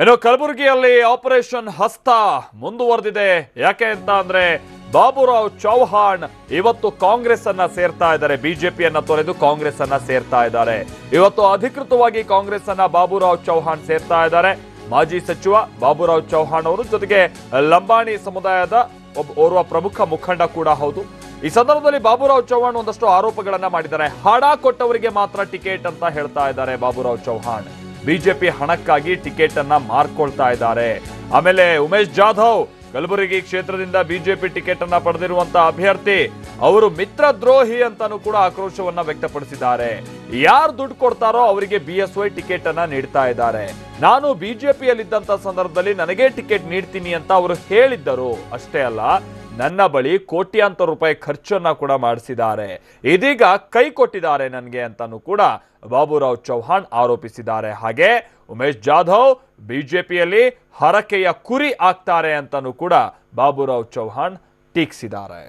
ಇನ್ನು ಕಲಬುರಗಿಯಲ್ಲಿ ಆಪರೇಷನ್ ಹಸ್ತ ಮುಂದುವರೆದಿದೆ. ಯಾಕೆ ಅಂತ ಅಂದ್ರೆ ಬಾಬುರಾವ್ ಚೌಹಾಣ್ ಇವತ್ತು ಕಾಂಗ್ರೆಸ್ ಅನ್ನ ಸೇರ್ತಾ ಇದ್ದಾರೆ. ಬಿಜೆಪಿಯನ್ನ ತೊರೆದು ಕಾಂಗ್ರೆಸ್ ಅನ್ನ ಸೇರ್ತಾ ಇದ್ದಾರೆ. ಇವತ್ತು ಅಧಿಕೃತವಾಗಿ ಕಾಂಗ್ರೆಸ್ ಅನ್ನ ಬಾಬುರಾವ್ ಚೌಹಾಣ್ ಸೇರ್ತಾ ಇದ್ದಾರೆ. ಮಾಜಿ ಸಚಿವ ಬಾಬುರಾವ್ ಚೌಹಾಣ್ ಅವರು ಜೊತೆಗೆ ಲಂಬಾಣಿ ಸಮುದಾಯದ ಓರ್ವ ಪ್ರಮುಖ ಮುಖಂಡ ಕೂಡ ಹೌದು. ಈ ಸಂದರ್ಭದಲ್ಲಿ ಬಾಬುರಾವ್ ಚೌಹಾಣ್ ಒಂದಷ್ಟು ಆರೋಪಗಳನ್ನ ಮಾಡಿದ್ದಾರೆ. ಹಣ ಕೊಟ್ಟವರಿಗೆ ಮಾತ್ರ ಟಿಕೆಟ್ ಅಂತ ಹೇಳ್ತಾ ಇದ್ದಾರೆ ಬಾಬುರಾವ್ ಚೌಹಾಣ್. ಬಿಜೆಪಿ ಹಣಕ್ಕಾಗಿ ಟಿಕೆಟ್ ಅನ್ನ ಮಾರ್ಕೊಳ್ತಾ ಇದ್ದಾರೆ. ಆಮೇಲೆ ಉಮೇಶ್ ಜಾಧವ್, ಕಲಬುರಗಿ ಕ್ಷೇತ್ರದಿಂದ ಬಿಜೆಪಿ ಟಿಕೆಟ್ ಅನ್ನ ಪಡೆದಿರುವಂತಹ ಅಭ್ಯರ್ಥಿ, ಅವರು ಮಿತ್ರ ದ್ರೋಹಿ ಅಂತಾನು ಕೂಡ ಆಕ್ರೋಶವನ್ನ ವ್ಯಕ್ತಪಡಿಸಿದ್ದಾರೆ. ಯಾರು ದುಡ್ಡು ಕೊಡ್ತಾರೋ ಅವರಿಗೆ ಬಿ ಎಸ್ ವೈ ಟಿಕೆಟ್ ಅನ್ನ ನೀಡ್ತಾ ಇದ್ದಾರೆ. ನಾನು ಬಿಜೆಪಿಯಲ್ಲಿದ್ದಂತ ಸಂದರ್ಭದಲ್ಲಿ ನನಗೆ ಟಿಕೆಟ್ ನೀಡ್ತೀನಿ ಅಂತ ಅವರು ಹೇಳಿದ್ದರು. ಅಷ್ಟೇ ಅಲ್ಲ ನನ್ನ ಬಳಿ ಕೋಟ್ಯಾಂತರ ರೂಪಾಯಿ ಖರ್ಚನ್ನ ಕೂಡ ಮಾಡಿಸಿದ್ದಾರೆ. ಇದೀಗ ಕೈ ಕೊಟ್ಟಿದ್ದಾರೆ ನನಗೆ ಅಂತಾನು ಕೂಡ ಬಾಬುರಾವ್ ಚೌಹಾಣ್ ಆರೋಪಿಸಿದ್ದಾರೆ. ಹಾಗೆ ಉಮೇಶ್ ಜಾಧವ್ ಬಿಜೆಪಿಯಲ್ಲಿ ಹರಕೆಯ ಕುರಿ ಆಗ್ತಾರೆ ಅಂತಾನು ಕೂಡ ಬಾಬುರಾವ್ ಚೌಹಾಣ್ ಟೀಕಿಸಿದ್ದಾರೆ.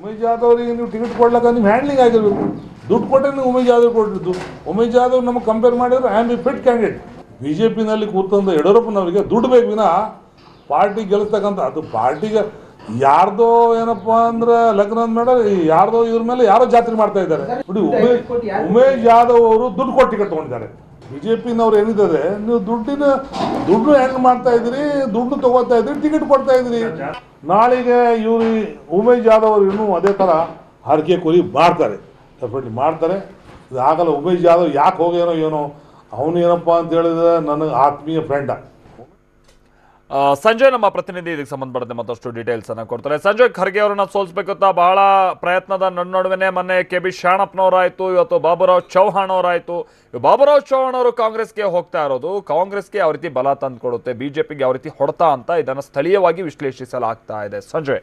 ಉಮೇಶ್ ಜಾಧವ್ ಅವರಿಗೆ ನೀವು ಟಿಕೆಟ್ ಕೊಡ್ಲಕ್ಕ ನೀವು ಹ್ಯಾಂಡ್ಲಿಂಗ್ ಆಗಿರ್ಬೇಕು. ದುಡ್ಡು ಕೊಟ್ಟರೆ ನೀವು ಉಮೇಶ್ ಜಾಧವ್ ಕೊಟ್ಟಿದ್ದು. ಉಮೇಶ್ ಜಾಧವ್ ನಮಗೆ ಕಂಪೇರ್ ಮಾಡಿದ್ರೆ I am be fit candidate B J ಪಿನಲ್ಲಿ ಕೂತಂದ ಯಡಿಯೂರಪ್ಪನವರಿಗೆ ದುಡ್ಡು ಬೇಕು ವಿನ ಪಾರ್ಟಿ ಗೆಲ್ಲಿಸ್ತಕ್ಕಂಥ ಅದು ಪಾರ್ಟಿಗೆ ಯಾರ್ದೋ ಏನಪ್ಪ ಅಂದ್ರೆ ಲಗ್ನ ಮೇಡ ಯಾರ್ದೋ ಇವ್ರ ಮೇಲೆ ಯಾರೋ ಜಾತ್ರೆ ಮಾಡ್ತಾ ಇದ್ದಾರೆ. ನೋಡಿ ಉಮೇಶ್ ಉಮೇಶ್ ಯಾದವ್ ಅವರು ದುಡ್ಡು ಕೊಟ್ಟು ಟಿಕೆಟ್ ತಗೊಂಡಿದ್ದಾರೆ. ಬಿಜೆಪಿನವ್ರು ಏನಿದ್ದಾರೆ ನೀವು ದುಡ್ಡಿನ ದುಡ್ಡು ಹೆಂಗ್ ಮಾಡ್ತಾ ಇದ್ರಿ ದುಡ್ಡು ತಗೋತಾ ಇದ್ರಿ ಟಿಕೆಟ್ ಕೊಡ್ತಾ ಇದ್ರಿ ನಾಳೆಗೆ ಇವ್ರು ಉಮೇಶ್ ಯಾದವ್ ಅವ್ರು ಇನ್ನೂ ಅದೇ ಥರ ಹರಕೆ ಕುರಿ ಮಾಡ್ತಾರೆ. ಡೆಫಿನೆಟ್ಲಿ ಮಾಡ್ತಾರೆ. ಇದು ಆಗಲ್ಲ ಉಮೇಶ್ ಯಾದವ್ ಯಾಕೆ ಹೋಗೇನೋ ಏನೋ ಅವನು ಏನಪ್ಪ ಅಂತ ಹೇಳಿದ್ರೆ ನನಗೆ ಆತ್ಮೀಯ ಫ್ರೆಂಡ ಸಂಜಯ್ ನಮ್ಮ ಪ್ರತಿನಿಧಿ, ಇದಕ್ಕೆ ಸಂಬಂಧಪಟ್ಟಂತೆ ಮತ್ತಷ್ಟು ಡೀಟೇಲ್ಸ್ ಅನ್ನ ಕೊಡ್ತಾರೆ. ಸಂಜಯ್ ಖರ್ಗೆ ಅವರನ್ನ ಸೋಲ್ಸ್ಬೇಕಂತ ಬಹಳ ಪ್ರಯತ್ನದ ನನ್ನ ನಡುವೆನೆ ಮೊನ್ನೆ ಕೆ ಬಿ ಶಾಣಪ್ಪನವರಾಯ್ತು, ಇವತ್ತು ಬಾಬುರಾವ್ ಚೌಹಾಣ್ ಅವರಾಯ್ತು. ಬಾಬುರಾವ್ ಚೌಹಾಣ್ ಅವರು ಕಾಂಗ್ರೆಸ್ಗೆ ಹೋಗ್ತಾ ಇರೋದು, ಕಾಂಗ್ರೆಸ್ಗೆ ಯಾವ ರೀತಿ ಬಲ ತಂದು ಕೊಡುತ್ತೆ ಬಿಜೆಪಿಗೆ ಯಾವ ರೀತಿ ಹೊಡ್ತಾ ಅಂತ ಇದನ್ನು ಸ್ಥಳೀಯವಾಗಿ ವಿಶ್ಲೇಷಿಸಲಾಗ್ತಾ ಇದೆ. ಸಂಜಯ್.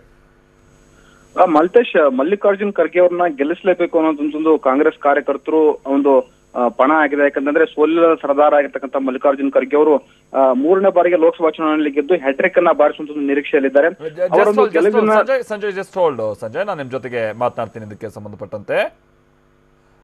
ಮಲ್ತೇಶ್, ಮಲ್ಲಿಕಾರ್ಜುನ್ ಖರ್ಗೆ ಅವ್ರನ್ನ ಗೆಲ್ಲಿಸಲೇಬೇಕು ಅನ್ನೋದೊಂದು ಕಾಂಗ್ರೆಸ್ ಕಾರ್ಯಕರ್ತರು ಒಂದು ಪಣ ಆಗಿದೆ. ಯಾಕಂತಂದ್ರೆ ಸೋಲಿನ ಸರದಾರ ಆಗಿರ್ತಕ್ಕಂಥ ಮಲ್ಲಿಕಾರ್ಜುನ್ ಖರ್ಗೆ ಅವರು ಮೂರನೇ ಬಾರಿಗೆ ಲೋಕಸಭಾ ಚುನಾವಣೆಯಲ್ಲಿ ಗೆದ್ದು ಹ್ಯಾಟ್ರಿಕ್ ಅನ್ನ ಬಾರಿಸುವಂತ ನಿರೀಕ್ಷೆಯಲ್ಲಿದ್ದಾರೆ. Sanjay Sanjay just hold Sanjay. ನಾನು ನಿಮ್ ಜೊತೆಗೆ ಮಾತನಾಡ್ತೀನಿ ಇದಕ್ಕೆ ಸಂಬಂಧಪಟ್ಟಂತೆ.